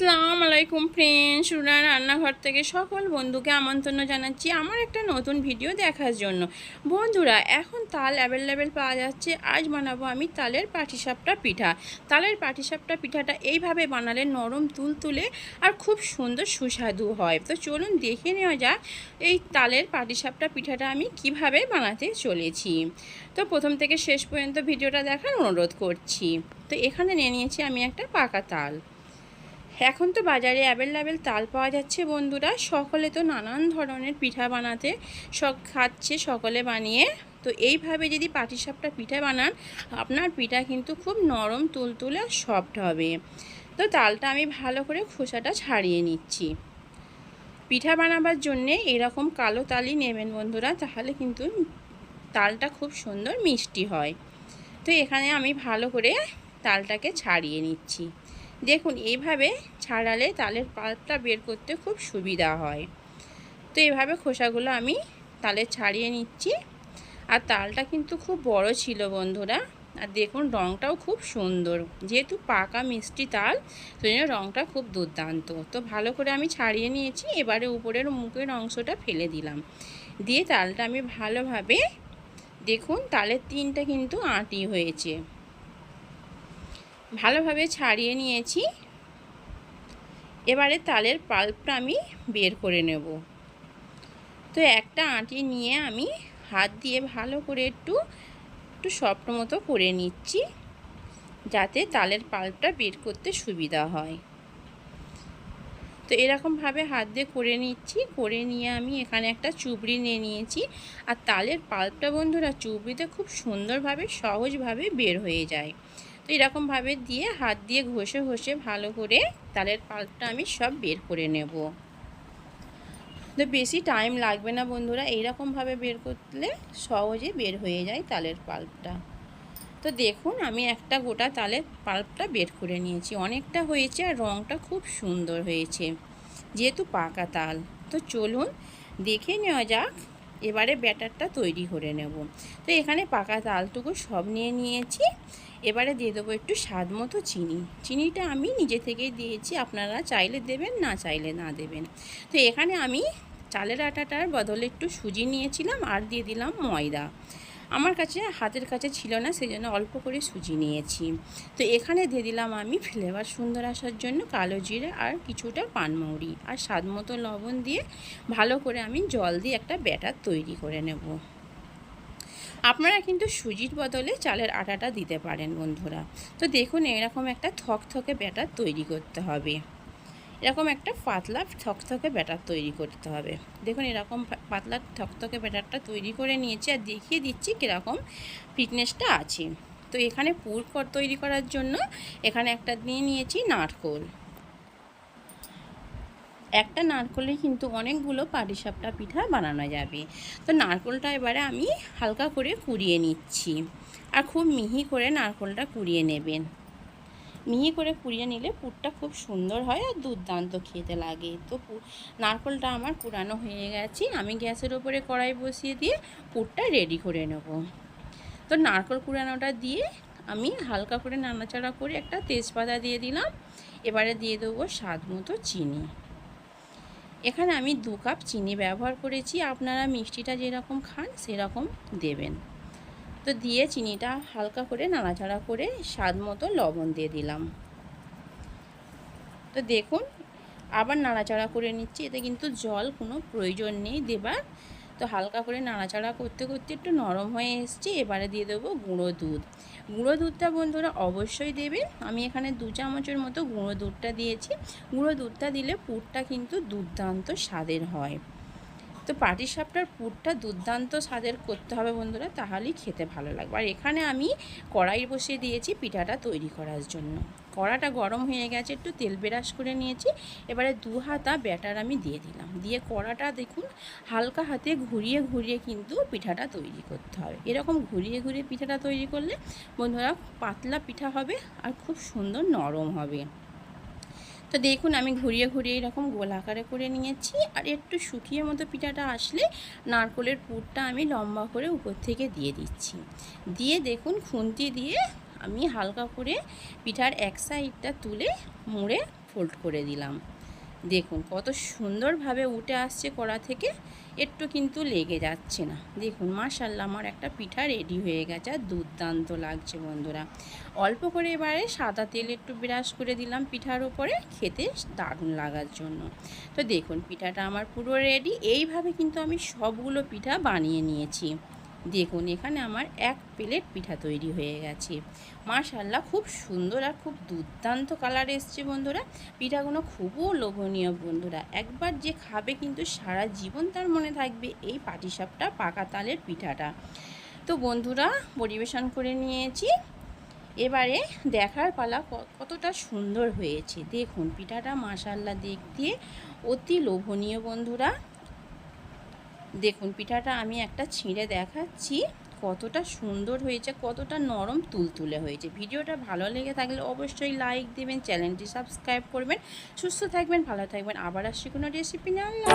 আসসালামু আলাইকুম ফ্রেন্ড সুরার রান্নাঘর থেকে সকল বন্ধুকে আমন্ত্রণ জানাচ্ছি আমার একটা নতুন ভিডিও দেখার জন্য। বন্ধুরা, এখন তাল অ্যাভেলেবেল পাওয়া যাচ্ছে। আজ বানাবো আমি তালের পাটিসাপটা পিঠা। তালের পাটিসাপটা পিঠাটা এইভাবে বানালে নরম তুল তুলে আর খুব সুন্দর সুস্বাদু হয়। তো চলুন দেখে নেওয়া যাক এই তালের পাটিসাপটা পিঠাটা আমি কীভাবে বানাতে চলেছি। তো প্রথম থেকে শেষ পর্যন্ত ভিডিওটা দেখার অনুরোধ করছি। তো এখানে নিয়ে নিয়েছি আমি একটা পাকা তাল। এখন তো বাজারে অ্যাভেলেবেল তাল পাওয়া যাচ্ছে বন্ধুরা। সকলে তো নানান ধরনের পিঠা বানাতে, সব খাচ্ছে সকলে বানিয়ে। তো এইভাবে যদি পাটিসাপটা পিঠা বানান, আপনার পিঠা কিন্তু খুব নরম, তুলতুলে সফট হবে। তো তালটা আমি ভালো করে খোসাটা ছাড়িয়ে নিচ্ছি। পিঠা বানাবার জন্যে এরকম কালো তালই নেবেন বন্ধুরা, তাহলে কিন্তু তালটা খুব সুন্দর মিষ্টি হয়। তো এখানে আমি ভালো করে তালটাকে ছাড়িয়ে নিচ্ছি। দেখুন, এইভাবে ছাড়ালে তালের পাতটা বের করতে খুব সুবিধা হয়। তো এইভাবে খোসাগুলো আমি তালে ছাড়িয়ে নিচ্ছি। আর তালটা কিন্তু খুব বড় ছিল বন্ধুরা। আর দেখুন রঙটাও খুব সুন্দর। যেহেতু পাকা মিষ্টি তাল সেই জন্য রঙটা খুব দুর্দান্ত। তো ভালো করে আমি ছাড়িয়ে নিয়েছি। এবারে উপরের মুখের অংশটা ফেলে দিলাম। দিয়ে তালটা আমি ভালোভাবে, দেখুন, তালের তিনটা কিন্তু আঁটি হয়েছে। ভালোভাবে ছাড়িয়ে নিয়েছি। এবারে তালের পাল্পটা আমি বের করে নেব। তো একটা আঁটি নিয়ে আমি হাত দিয়ে ভালো করে একটু একটু সফট মতো করে নিচ্ছি, যাতে তালের পাল্পটা বের করতে সুবিধা হয়। তো এরকমভাবে হাত দিয়ে করে নিচ্ছি, করে নিয়ে আমি এখানে একটা চুবড়ি নিয়ে নিয়েছি। আর তালের পাল্পটা বন্ধুরা, চুবড়িতে খুব সুন্দরভাবে, সহজভাবে বের হয়ে যায়। তো এরকমভাবে দিয়ে হাত দিয়ে ঘষে ঘষে ভালো করে তালের পাল্পটা আমি সব বের করে নেব। তো বেশি টাইম লাগবে না বন্ধুরা, এইরকমভাবে বের করলে সহজে বের হয়ে যায় তালের পাল্পটা। তো দেখুন, আমি একটা গোটা তালের পাল্পটা বের করে নিয়েছি। অনেকটা হয়েছে আর রঙটা খুব সুন্দর হয়েছে, যেহেতু পাকা তাল। তো চলুন দেখে নেওয়া যাক এবারে ব্যাটারটা তৈরি করে নেব। তো এখানে পাকা তালটুকু সব নিয়ে নিয়েছি। এবারে দিয়ে দেবো একটু স্বাদ মতো চিনি। চিনিটা আমি নিজে থেকেই দিয়েছি, আপনারা চাইলে দেবেন, না চাইলে না দেবেন। তো এখানে আমি চালের আটাটার বদলে একটু সুজি নিয়েছিলাম আর দিয়ে দিলাম ময়দা। আমার কাছে হাতের কাছে ছিল না সেই জন্য অল্প করে সুজি নিয়েছি। তো এখানে দিয়ে দিলাম আমি ফ্লেভার সুন্দর আসার জন্য কালো জিরে আর কিছুটা পানমৌরি। আর স্বাদ মতো লবণ দিয়ে ভালো করে আমি জল দিয়ে একটা ব্যাটার তৈরি করে নেব। আপনারা কিন্তু সুজির বদলে চালের আটাটা দিতে পারেন বন্ধুরা। তো দেখুন, এরকম একটা থকথকে ব্যাটার তৈরি করতে হবে। এরকম একটা পাতলা থকথকে ব্যাটার তৈরি করতে হবে। দেখুন এরকম পাতলা থকথকে ব্যাটারটা তৈরি করে নিয়েছি আর দেখিয়ে দিচ্ছি কীরকম ফিটনেসটা আছে। তো এখানে পুর তৈরি করার জন্য এখানে একটা দিয়ে নিয়েছি নারকোল। একটা নারকলে কিন্তু অনেকগুলো পাটিসাপটা পিঠা বানানো যাবে। তো নারকলটা এবারে আমি হালকা করে কুড়িয়ে নিচ্ছি। আর খুব মিহি করে নারকলটা কুড়িয়ে নেবেন। মিহি করে কুড়িয়ে নিলে পুরটা খুব সুন্দর হয় আর দুর্দান্ত খেতে লাগে। তো নারকলটা আমার কুড়ানো হয়ে গেছে, আমি গ্যাসের ওপরে কড়াই বসিয়ে দিয়ে পুরটা রেডি করে নেব। তো নারকল কুড়ানোটা দিয়ে আমি হালকা করে নাড়াচাড়া করে একটা তেজপাতা দিয়ে দিলাম, এবারে দিয়ে দেবো স্বাদ মতো চিনি। এখানে আমি দু কাপ চিনি ব্যবহার করেছি, আপনারা মিষ্টিটা যেরকম খান সেরকম দেবেন। তো দিয়ে চিনিটা হালকা করে নাড়াচাড়া করে স্বাদ মতো লবণ দিয়ে দিলাম। তো দেখুন, আবার নাড়াচাড়া করে নিচ্ছি, এতে কিন্তু জল কোনো প্রয়োজন নেই দেবার। তো হালকা করে নাড়াচাড়া করতে করতে একটু নরম হয়ে এসছে, এবারে দিয়ে দেবো গুঁড়ো দুধ। গুঁড়ো দুধটা বন্ধুরা অবশ্যই দেবে আমি এখানে দু চামচের মতো গুঁড়ো দুধটা দিয়েছি। গুঁড়ো দুধটা দিলে পুরটা কিন্তু দুর্দান্ত স্বাদের হয়। তো পাটিসাপটার পুরটা দুর্দান্ত স্বাদের করতে হবে বন্ধুরা, তাহলেই খেতে ভালো লাগবে। আর এখানে আমি কড়াই বসিয়ে দিয়েছি পিঠাটা তৈরি করার জন্য। কড়াটা গরম হয়ে গেছে, একটু তেল বেরাস করে নিয়েছি। এবারে দু হাতা ব্যাটার আমি দিয়ে দিলাম। দিয়ে কড়াটা দেখুন, হালকা হাতে ঘুরিয়ে ঘুরিয়ে কিন্তু পিঠাটা তৈরি করতে হবে। এরকম ঘুরিয়ে ঘুরিয়ে পিঠাটা তৈরি করলে বন্ধুরা পাতলা পিঠা হবে আর খুব সুন্দর নরম হবে। তো দেখুন, আমি ঘুরিয়ে ঘুরিয়ে এরকম গোল আকারে করে নিয়েছি। আর একটু শুকিয়ে মতো পিঠাটা আসলে নারকলের পুরটা আমি লম্বা করে উপর থেকে দিয়ে দিচ্ছি। দিয়ে দেখুন, খুন্তি দিয়ে আমি হালকা করে পিঠার এক সাইডটা তুলে মুড়ে ফোল্ড করে দিলাম। দেখুন, কত সুন্দরভাবে উঠে আসছে কড়া থেকে, একটু কিন্তু লেগে যাচ্ছে না। দেখুন মাশাল্লাহ আমার একটা পিঠা রেডি হয়ে গেছে, আর দুর্দান্ত লাগছে বন্ধুরা। অল্প করে এবারে সাদা তেল একটু ব্রাশ করে দিলাম পিঠার উপরে খেতে দারুণ লাগার জন্য। তো দেখুন, পিঠাটা আমার পুরো রেডি এইভাবে কিন্তু আমি সবগুলো পিঠা বানিয়ে নিয়েছি। দেখুন, এখানে আমার এক প্লেট পিঠা তৈরি হয়ে গেছে। মাশাল্লাহ খুব সুন্দর আর খুব দুর্দান্ত কালার এসছে বন্ধুরা। পিঠাগুলো খুবও লোভনীয় বন্ধুরা। একবার যে খাবে কিন্তু সারা জীবন তার মনে থাকবে এই পাটিসাপটা পাকা তালের পিঠাটা। তো বন্ধুরা, পরিবেশন করে নিয়েছি। এবারে দেখার পালা কতটা সুন্দর হয়েছে। দেখুন, পিঠাটা মাশাল্লাহ দেখতে অতি লোভনীয় বন্ধুরা। দেখুন, পিঠাটা আমি একটা ছিঁড়ে দেখাচ্ছি কতটা সুন্দর হয়েছে, কতটা নরম তুলতুলে হয়েছে। ভিডিওটা ভালো লেগে থাকলে অবশ্যই লাইক দেবেন, চ্যানেলটি সাবস্ক্রাইব করবেন। সুস্থ থাকবেন, ভালো থাকবেন। আবার আসছি কোনো রেসিপি নিয়ে। আল্লাহ